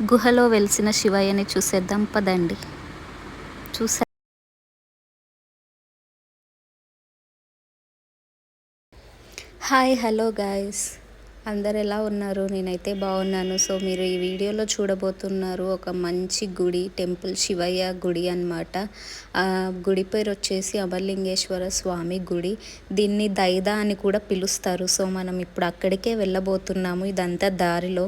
గుహలో వెలిసిన శివయ్యని చూసేద్దాం పదండి. చూసా హాయ్ హలో గాయస్. అందరు ఎలా ఉన్నారు? నేనైతే బాగున్నాను. సో మీరు ఈ వీడియోలో చూడబోతున్నారు ఒక మంచి గుడి టెంపుల్ శివయ్య గుడి అనమాట ఆ గుడి పేరు వచ్చేసి అమర్లింగేశ్వర స్వామి గుడి. దీన్ని దైదా అని కూడా పిలుస్తారు. సో మనం ఇప్పుడు అక్కడికే వెళ్ళబోతున్నాము. ఇదంతా దారిలో.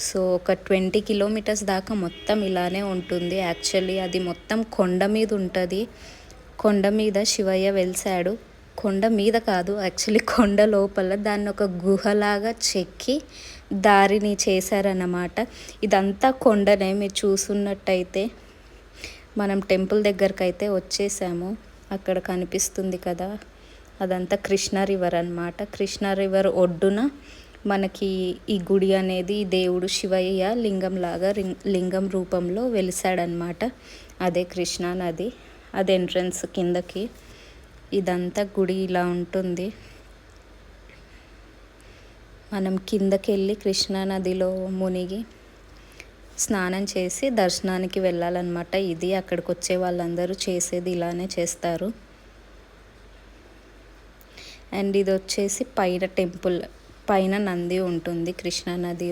సో ఒక ట్వంటీ కిలోమీటర్స్ దాకా మొత్తం ఇలానే ఉంటుంది. యాక్చువల్లీ అది మొత్తం కొండ మీద ఉంటుంది. కొండ మీద శివయ్య వెలిసాడు కొండ మీద కాదు యాక్చువల్లీ కొండ లోపల దాన్ని ఒక గుహలాగా చెక్కి దారిని చేశారన్నమాట. ఇదంతా కొండనే మీరు చూసున్నట్టయితే మనం టెంపుల్ దగ్గరకు అయితే వచ్చేసాము. అక్కడ కనిపిస్తుంది కదా అదంతా కృష్ణా రివర్ అనమాట కృష్ణా రివర్ ఒడ్డున మనకి ఈ గుడి అనేది దేవుడు శివయ్య లింగంలాగా లింగం రూపంలో వెలిసాడనమాట అదే కృష్ణా నది అది ఎంట్రన్స్ కిందకి. ఇదంతా గుడి ఇలా ఉంటుంది. మనం కిందకి వెళ్ళి కృష్ణానదిలో మునిగి స్నానం చేసి దర్శనానికి వెళ్ళాలన్నమాట. ఇది అక్కడికి వచ్చే వాళ్ళందరూ చేసేది ఇలానే చేస్తారు. అండ్ ఇది వచ్చేసి పైన టెంపుల్. పైన నంది ఉంటుంది కృష్ణానది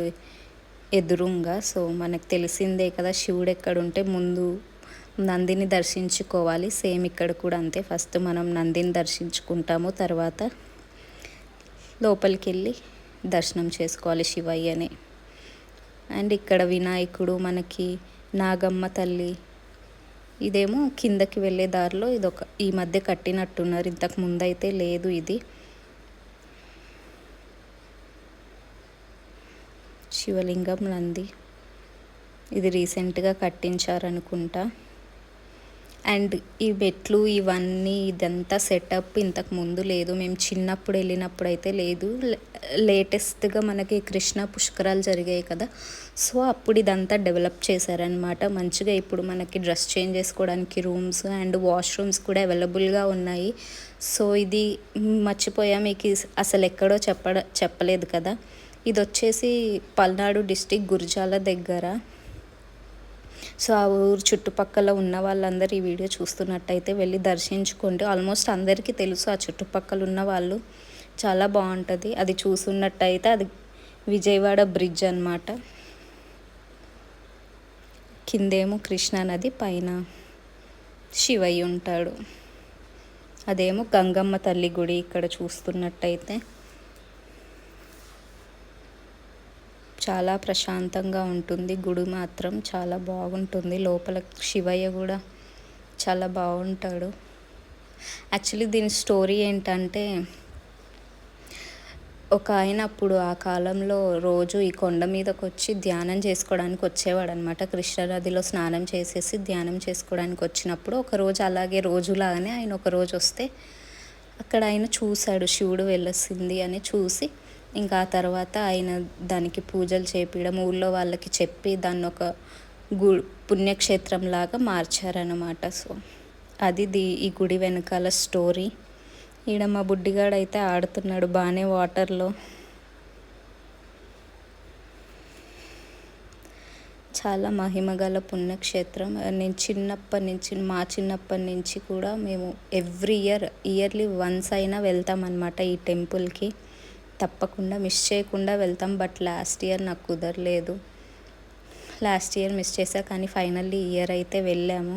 ఎదురుంగా. సో మనకు తెలిసిందే కదా శివుడు ఎక్కడుంటే ముందు నందిని దర్శించుకోవాలి. సేమ్ ఇక్కడ కూడా అంతే. ఫస్ట్ మనం నందిని దర్శించుకుంటాము తర్వాత లోపలికి వెళ్ళి దర్శనం చేసుకోవాలి శివయ్యని. అండ్ ఇక్కడ వినాయకుడు మనకి నాగమ్మ తల్లి ఇదేమో కిందకి వెళ్ళే దారిలో ఇది ఒక ఈ మధ్య కట్టినట్టున్నారు. ఇంతకు ముందైతే లేదు ఇది. శివలింగం నంది. ఇది రీసెంట్గా కట్టించారనుకుంటా. అండ్ ఈ మెట్లు ఇవన్నీ ఇదంతా సెటప్ ఇంతకు ముందు లేదు. మేము చిన్నప్పుడు వెళ్ళినప్పుడు అయితే లేదు లేటెస్ట్గా మనకి కృష్ణ పుష్కరాలు జరిగాయి కదా. సో అప్పుడు ఇదంతా డెవలప్ చేశారనమాట మంచిగా ఇప్పుడు మనకి డ్రెస్ చేంజ్ చేసుకోవడానికి రూమ్స్ అండ్ వాష్రూమ్స్ కూడా అవైలబుల్గా ఉన్నాయి. సో ఇది మర్చిపోయా మీకు అసలు ఎక్కడో చెప్ప చెప్పలేదు కదా. ఇది వచ్చేసి పల్నాడు డిస్టిక్ గురిజాల దగ్గర. సో ఆ ఊరు చుట్టుపక్కల ఉన్న వాళ్ళందరూ ఈ వీడియో చూస్తున్నట్టయితే వెళ్ళి దర్శించుకోండి. ఆల్మోస్ట్ అందరికీ తెలుసు ఆ చుట్టుపక్కల ఉన్న వాళ్ళు. చాలా బాగుంటుంది. అది చూసున్నట్టయితే అది విజయవాడ బ్రిడ్జ్ అనమాట కిందేమో కృష్ణానది పైన శివయ్య ఉంటాడు. అదేమో గంగమ్మ తల్లి గుడి ఇక్కడ చూస్తున్నట్టయితే. చాలా ప్రశాంతంగా ఉంటుంది. గుడి మాత్రం చాలా బాగుంటుంది. లోపల శివయ్య కూడా చాలా బాగుంటాడు. యాక్చువల్లీ దీని స్టోరీ ఏంటంటే ఒక ఆయన అప్పుడు ఆ కాలంలో రోజు ఈ కొండ మీదకి వచ్చి ధ్యానం చేసుకోవడానికి వచ్చేవాడు అనమాట కృష్ణనదిలో స్నానం చేసేసి ధ్యానం చేసుకోవడానికి వచ్చినప్పుడు ఒకరోజు అలాగే రోజులాగానే ఆయన ఒక రోజు వస్తే అక్కడ ఆయన చూశాడు. శివుడు వెళ్ళసింది అని చూసి ఇంకా ఆ తర్వాత ఆయన దానికి పూజలు చేపించడం ఊళ్ళో వాళ్ళకి చెప్పి దాన్ని ఒక గు పుణ్యక్షేత్రం లాగా మార్చారనమాట సో అది ది ఈ గుడి వెనకాల స్టోరీ. ఈడ మా బుడ్డిగాడు అయితే ఆడుతున్నాడు బాగానే వాటర్లో. చాలా మహిమగల పుణ్యక్షేత్రం. నేను చిన్నప్పటి నుంచి మా చిన్నప్పటి నుంచి కూడా మేము ఎవ్రీ ఇయర్ ఇయర్లీ వన్స్ అయినా వెళ్తామన్నమాట ఈ టెంపుల్కి. తప్పకుండా మిస్ చేయకుండా వెళ్తాం బట్ లాస్ట్ ఇయర్ నాకు కుదరలేదు. లాస్ట్ ఇయర్ మిస్ చేసా కానీ ఫైనల్లీ ఇయర్ అయితే వెళ్ళాము.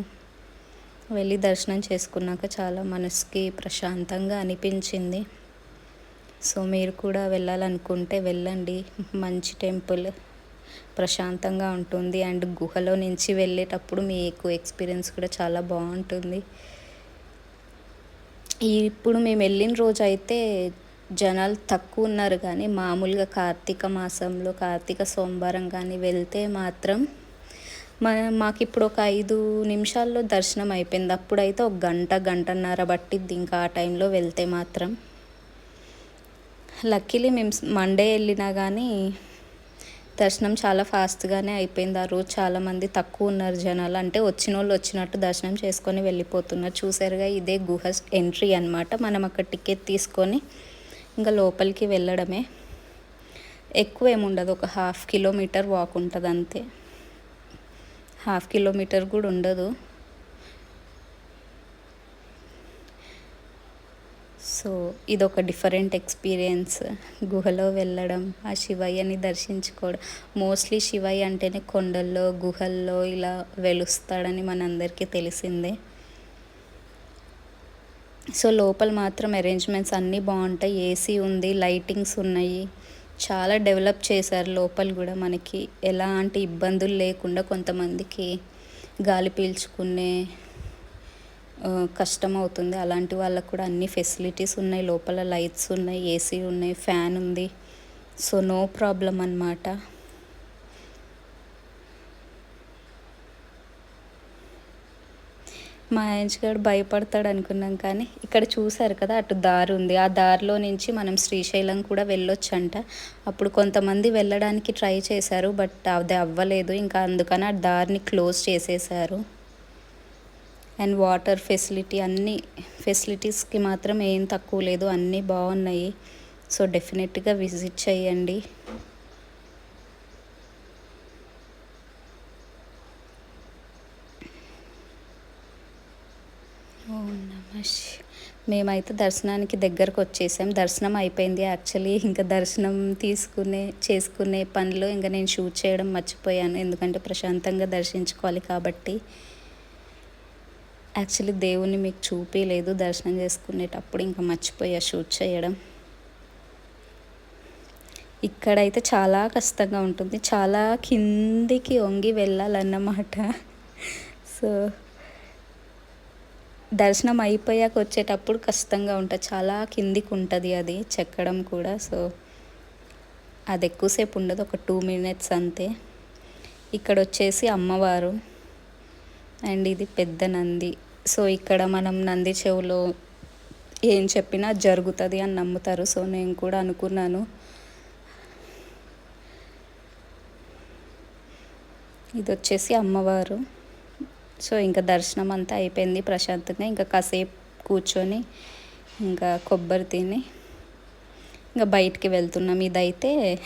వెళ్ళి దర్శనం చేసుకున్నాక చాలా మనసుకి ప్రశాంతంగా అనిపించింది. సో మీరు కూడా వెళ్ళాలనుకుంటే వెళ్ళండి. మంచి టెంపుల్ ప్రశాంతంగా ఉంటుంది. అండ్ గుహలో నుంచి వెళ్ళేటప్పుడు మీకు ఎక్స్పీరియన్స్ కూడా చాలా బాగుంటుంది. ఇప్పుడు మేము వెళ్ళిన రోజు అయితే జనాలు తక్కువ ఉన్నారు కానీ మామూలుగా కార్తీక మాసంలో కార్తీక సోమవారం కానీ వెళ్తే మాత్రం మన మాకు ఇప్పుడు ఒక ఐదు నిమిషాల్లో దర్శనం అయిపోయింది. అప్పుడైతే ఒక గంట గంటన్నర పట్టిద్ది ఇంకా ఆ టైంలో వెళ్తే మాత్రం. లక్కీలీ మేము మండే వెళ్ళినా కానీ దర్శనం చాలా ఫాస్ట్గానే అయిపోయింది. ఆ రోజు చాలామంది తక్కువ ఉన్నారు జనాలు. అంటే వచ్చిన వాళ్ళు వచ్చినట్టు దర్శనం చేసుకొని వెళ్ళిపోతున్నారు. చూసారుగా ఇదే గుహ ఎంట్రీ అనమాట మనం అక్కడ టికెట్ తీసుకొని ఇంకా లోపలికి వెళ్ళడమే. ఎక్కువ ఏముండదు ఒక హాఫ్ కిలోమీటర్ వాక్ ఉంటుంది అంతే. హాఫ్ కిలోమీటర్ కూడా ఉండదు. సో ఇది ఒక డిఫరెంట్ ఎక్స్పీరియన్స్. గుహలో వెళ్ళడం ఆ శివయ్యని దర్శించుకోవడం. మోస్ట్లీ శివయ్య అంటేనే కొండల్లో గుహల్లో ఇలా వెలుస్తాడని మనందరికీ తెలిసిందే. సో లోపల మాత్రం అరేంజ్మెంట్స్ అన్నీ బాగుంటాయి. ఏసీ ఉంది లైటింగ్స్ ఉన్నాయి. చాలా డెవలప్ చేశారు లోపల కూడా మనకి. ఎలాంటి ఇబ్బందులు లేకుండా కొంతమందికి గాలి పీల్చుకునే కష్టం అవుతుంది. అలాంటి వాళ్ళకు కూడా అన్ని ఫెసిలిటీస్ ఉన్నాయి. లోపల లైట్స్ ఉన్నాయి ఏసీ ఉన్నాయి ఫ్యాన్ ఉంది. సో నో ప్రాబ్లం అనమాట మా గారు భయపడతాడు అనుకున్నాం కానీ ఇక్కడ చూసారు కదా అటు దారి ఉంది. ఆ దారిలో నుంచి మనం శ్రీశైలం కూడా వెళ్ళొచ్చంట. అప్పుడు కొంతమంది వెళ్ళడానికి ట్రై చేశారు బట్ అది అవ్వలేదు. ఇంకా అందుకని ఆ దారిని క్లోజ్ చేసేసారు అండ్ వాటర్ ఫెసిలిటీ అన్ని ఫెసిలిటీస్కి మాత్రం ఏం తక్కువ లేదు. అన్నీ బాగున్నాయి. సో డెఫినెట్గా విజిట్ చేయండి. మేమైతే దర్శనానికి దగ్గరకు వచ్చేసాం. దర్శనం అయిపోయింది. యాక్చువల్లీ ఇంకా దర్శనం తీసుకునే చేసుకునే పనిలో ఇంకా నేను షూట్ చేయడం మర్చిపోయాను. ఎందుకంటే ప్రశాంతంగా దర్శించుకోవాలి కాబట్టి. యాక్చువల్లీ దేవుని మీకు చూపించలేదు దర్శనం చేసుకునేటప్పుడు. ఇంకా మర్చిపోయా షూట్ చేయడం. ఇక్కడైతే చాలా కష్టంగా ఉంటుంది. చాలా కిందికి వంగి వెళ్ళాలన్నమాట. సో దర్శనం అయిపోయాక వచ్చేటప్పుడు కష్టంగా ఉంటుంది చాలా కిందికి ఉంటుంది అది చెక్కడం కూడా. సో అది ఎక్కువసేపు ఉండదు ఒక టూ మినిట్స్ అంతే. ఇక్కడ వచ్చేసి అమ్మవారు అండ్ ఇది పెద్ద నంది. సో ఇక్కడ మనం నంది చెవులో ఏం చెప్పినా జరుగుతుంది అని నమ్ముతారు. సో నేను కూడా అనుకున్నాను. ఇది వచ్చేసి అమ్మవారు. సో ఇంకా దర్శనం అంతా అయిపోయింది ప్రశాంతంగా. ఇంకా కాసేపు కూర్చొని ఇంకా కొబ్బరి తిని ఇంకా బయటికి వెళ్తున్నాం. ఇదైతే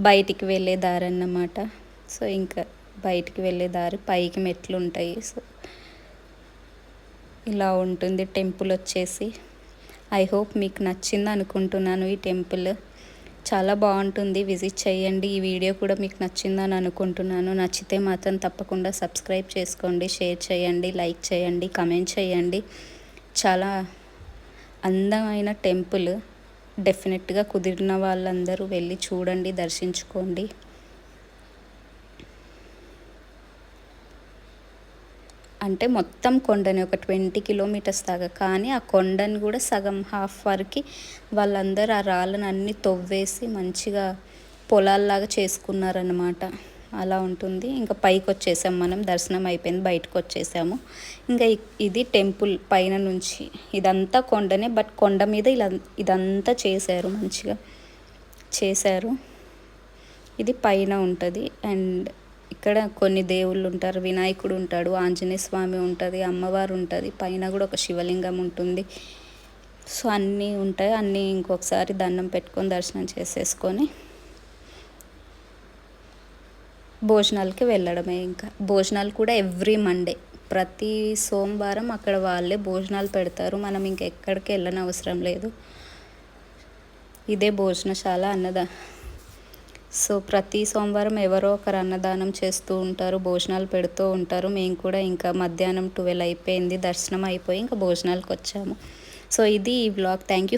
బయటికి వెళ్ళే దారి అన్నమాట. సో ఇంకా బయటికి వెళ్ళే దారి పైకి మెట్లు ఉంటాయి. సో ఇలా ఉంటుంది. టెంపుల్ వచ్చేసి. ఐ హోప్ మీకు నచ్చింది అనుకుంటున్నాను ఈ టెంపుల్. చాలా బాగుంటుంది. విజిట్ చేయండి. ఈ వీడియో కూడా మీకు నచ్చిందని అనుకుంటున్నాను. నచ్చితే మాత్రం తప్పకుండా సబ్స్క్రైబ్ చేసుకోండి షేర్ చేయండి లైక్ చేయండి కమెంట్ చేయండి. చాలా అందమైన టెంపుల్. డెఫినెట్గా కుదిరిన వాళ్ళందరూ వెళ్ళి చూడండి దర్శించుకోండి. అంటే మొత్తం కొండని ఒక ట్వంటీ కిలోమీటర్స్ దాకా. కానీ ఆ కొండని కూడా సగం హాఫ్ వరకు వాళ్ళందరూ ఆ రాళ్ళను అన్ని తవ్వేసి మంచిగా పొలాల్లాగా చేసుకున్నారనమాట అలా ఉంటుంది. ఇంకా పైకి వచ్చేసాం మనం. దర్శనం అయిపోయింది. బయటకు వచ్చేసాము. ఇంకా ఇది టెంపుల్ పైన నుంచి. ఇదంతా కొండనే. బట్ కొండ మీద ఇలా ఇదంతా చేశారు. మంచిగా చేశారు. ఇది పైన ఉంటుంది. అండ్ ఇక్కడ కొన్ని దేవుళ్ళు ఉంటారు వినాయకుడు ఉంటాడు ఆంజనేయ స్వామి ఉంటుంది అమ్మవారు ఉంటుంది పైన కూడా ఒక శివలింగం ఉంటుంది. సో అన్నీ ఉంటాయి అన్నీ ఇంకొకసారి దండం పెట్టుకొని దర్శనం చేసేసుకొని భోజనాలకి వెళ్ళడమే ఇంకా. భోజనాలు కూడా ఎవ్రీ మండే. ప్రతి సోమవారం అక్కడ వాళ్ళే భోజనాలు పెడతారు మనం ఇంకెక్కడికి వెళ్ళని అవసరం లేదు. ఇదే భోజనశాల అన్నదా సో ప్రతి సోమవారం ఎవరో ఒకరు అన్నదానం చేస్తూ ఉంటారు భోజనాలు పెడుతూ ఉంటారు. మేము కూడా ఇంకా మధ్యాహ్నం ట్వెల్వ్ అయిపోయింది దర్శనం అయిపోయి ఇంకా భోజనాలకు వచ్చాము. సో ఇది ఈ బ్లాగ్ థ్యాంక్ యూ